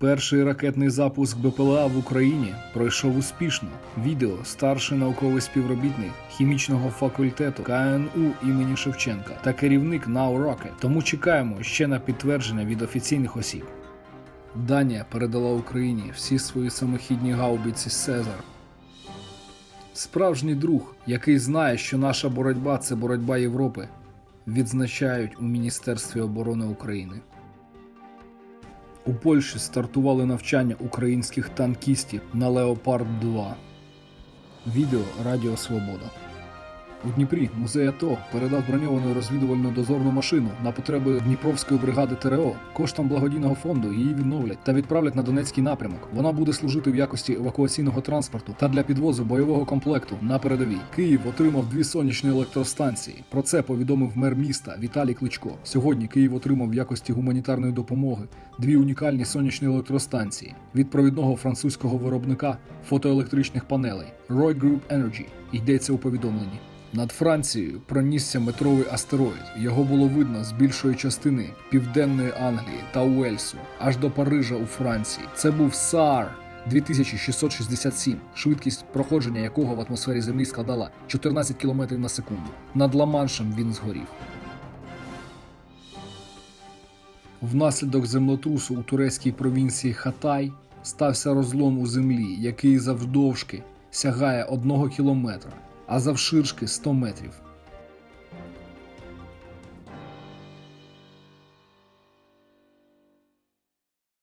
Перший ракетний запуск БПЛА в Україні пройшов успішно. Відео старший науковий співробітник хімічного факультету КНУ імені Шевченка та керівник Now Rocket. Тому чекаємо ще на підтвердження від офіційних осіб. Данія передала Україні всі свої самохідні гаубиці Сезар. Справжній друг, який знає, що наша боротьба це боротьба Європи, відзначають у Міністерстві оборони України. У Польщі стартували навчання українських танкістів на Леопард 2. Відео Радіо Свобода. У Дніпрі музей АТО передав броньовану розвідувальну дозорну машину на потреби Дніпровської бригади ТРО. Коштом благодійного фонду її відновлять та відправлять на Донецький напрямок. Вона буде служити в якості евакуаційного транспорту та для підвозу бойового комплекту на передовій. Київ отримав дві сонячні електростанції. Про це повідомив мер міста Віталій Кличко. Сьогодні Київ отримав в якості гуманітарної допомоги дві унікальні сонячні електростанції від провідного французького виробника фотоелектричних панелей Roy Group Energy. Йдеться у повідомленні. Над Францією пронісся метровий астероїд. Його було видно з більшої частини південної Англії та Уельсу аж до Парижа у Франції. Це був САР 2667, швидкість проходження якого в атмосфері Землі складала 14 км на секунду. Над Ла-Маншем він згорів. Внаслідок землетрусу у турецькій провінції Хатай стався розлом у землі, який завдовжки сягає одного кілометра, а завширшки 100 метрів.